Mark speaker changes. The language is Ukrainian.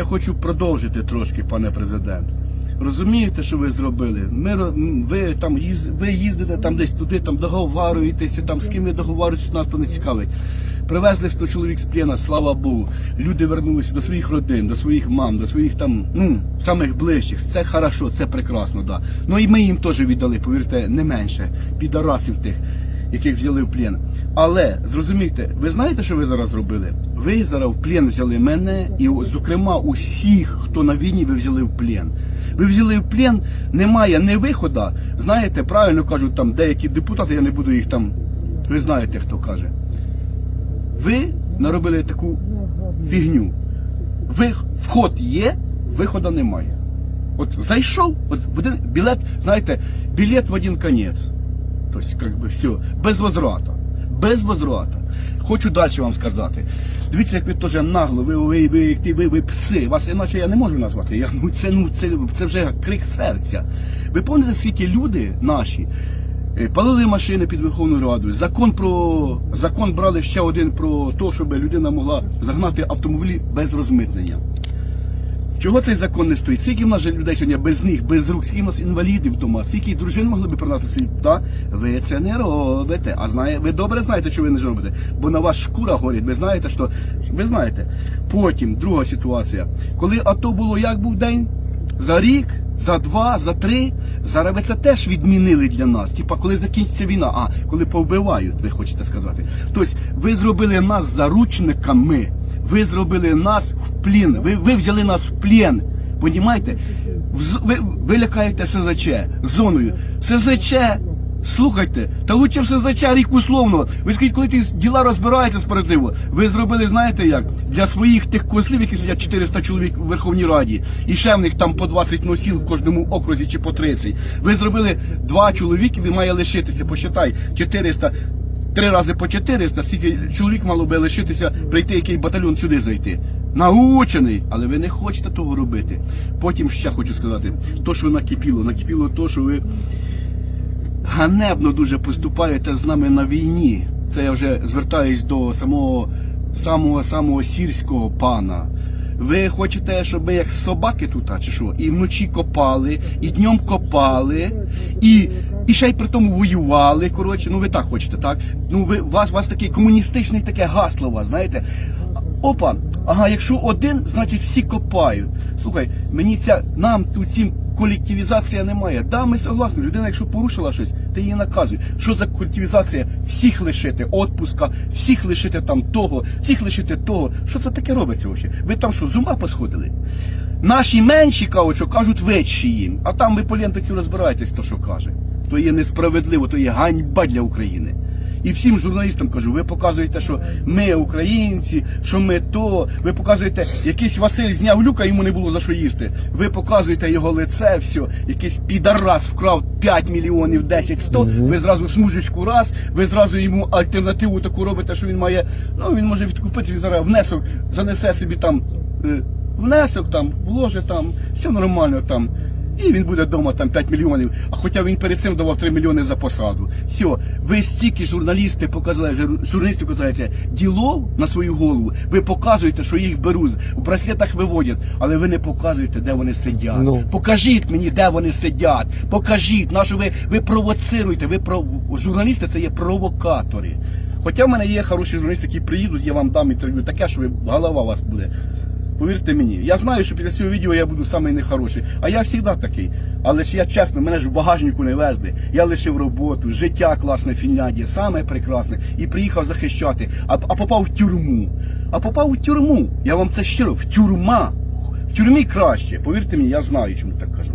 Speaker 1: ще хочу продовжити трошки, пане президент. Розумієте, що ви зробили? Ми, ви там їз, ви їздите там десь туди, там договарюєтеся, там з ким ви договарюєтеся, нас то не цікавить. Привезли 100 чоловік з плена, слава Богу. Люди вернулися до своїх родин, до своїх мам, до своїх там, ну, самих ближчих. Це хорошо, це прекрасно, да. Ну і ми їм теж віддали, повірте, не менше, підарасів тих, яких взяли в плен. Але зрозумійте, ви знаєте, що ви зараз зробили? Ви зараз в плен взяли мене і, зокрема, усіх, хто на війні, ви взяли в плен. Ви взяли в плен, немає ні виходу. Знаєте, правильно кажуть там деякі депутати, я не буду їх там. Ви знаєте, хто каже. Ви наробили таку фігню. Ви, вход є, виходу немає. От зайшов, от один білет, знаєте, білет в один конець. Тобто, як би все, без возврата. Без возврата. Хочу далі вам сказати. Дивіться, як ви теж нагло, ви, ви, ви, ви, ви, ви пси. Вас іначе я не можу назвати. Я, ну, це, ну, це, це вже крик серця. Ви пам'ятаєте, скільки люди наші е, палили машини під Верховною Радою. Закон про закон брали ще один про те, щоб людина могла загнати автомобілі без розмитнення. Чого цей закон не стоїть? Скільки в нас же людей сьогодні без ніг, без рук, скільки в нас інвалідів вдома, скільки дружин могли б принати свій, та? Ви це не робите. А знає, ви добре знаєте, що ви не робите. Бо на вас шкура горить, ви знаєте, що. Ви знаєте. Потім, друга ситуація. Коли АТО було як був день? За рік, за два, за три. Зараз ви це теж відмінили для нас. Типа, коли закінчиться війна, а коли повбивають, ви хочете сказати. Тобто, ви зробили нас заручниками. Ви зробили нас в плін. Ви, ви взяли нас в плен. Понімаєте? Ви, ви лякаєте СЗЧ зоною. СЗЧ, слухайте, та лучше в СЗЧ рік условно. Ви скажіть, коли ті діла розбираються справедливо, ви зробили, знаєте як, для своїх тих козлів, які сидять 400 чоловік в Верховній Раді, і ще в них там по 20 носіл в кожному окрузі чи по 30. Ви зробили два чоловіки, ви має лишитися, посчитай, 400 Три рази по 400, скільки чоловік мало би лишитися, прийти який батальйон сюди зайти. Научений, але ви не хочете того робити. Потім ще хочу сказати, то, що накипіло, накипіло то, що ви ганебно дуже поступаєте з нами на війні. Це я вже звертаюсь до самого самого самого сільського пана. Ви хочете, щоб ми як собаки тут, а чи що, і вночі копали, і днем копали, і, і ще й при тому воювали. Коротше, ну ви так хочете, так? Ну ви вас, вас таке комуністичне таке гасло, у вас, знаєте. Опа, ага, якщо один, значить всі копають. Слухай, мені ця нам тут цим колективізація немає. Да, ми согласні. Людина, якщо порушила щось, ти її наказуй. Що за колективізація? Всіх лишити, отпуска, всіх лишити там того, всіх лишити того. Що це таке робиться взагалі? Ви там що, з ума посходили? Наші менші кажуть, що кажуть вещі їм, а там ви по лентиці розбираєтесь, то що каже. То є несправедливо, то є ганьба для України. І всім журналістам кажу, ви показуєте, що ми українці, що ми то. Ви показуєте, якийсь Василь зняв люка, йому не було за що їсти. Ви показуєте його лице, все, якийсь підарас вкрав 5 мільйонів, 10, 100, Ви зразу смужечку раз, ви зразу йому альтернативу таку робите, що він має. Ну він може відкупити, він зараз внесок занесе собі там. е, Внесок там, вложить там, все нормально там. І він буде вдома там 5 мільйонів. А хоча він перед цим давав 3 мільйони за посаду. Все, ви стільки журналісти показали, журналісти показується діло на свою голову. Ви показуєте, що їх беруть, у браслетах виводять, але ви не показуєте, де вони сидять.
Speaker 2: Ну.
Speaker 1: Покажіть мені, де вони сидять. Покажіть, на що ви, ви провоцируєте. Ви про журналісти це є провокатори. Хоча в мене є хороші журналісти, які приїдуть, я вам дам інтерв'ю, таке, що ви голова у вас буде. Повірте мені, я знаю, що після цього відео я буду самий нехороший. А я завжди такий. Але ж я чесно, мене ж в багажнику не везли. Я лишив роботу, життя класне в Фінляндії, саме прекрасне, і приїхав захищати, а, а попав в тюрму. А попав у тюрму. Я вам це щиро, в тюрма. В тюрмі краще. Повірте мені, я знаю, чому так кажу.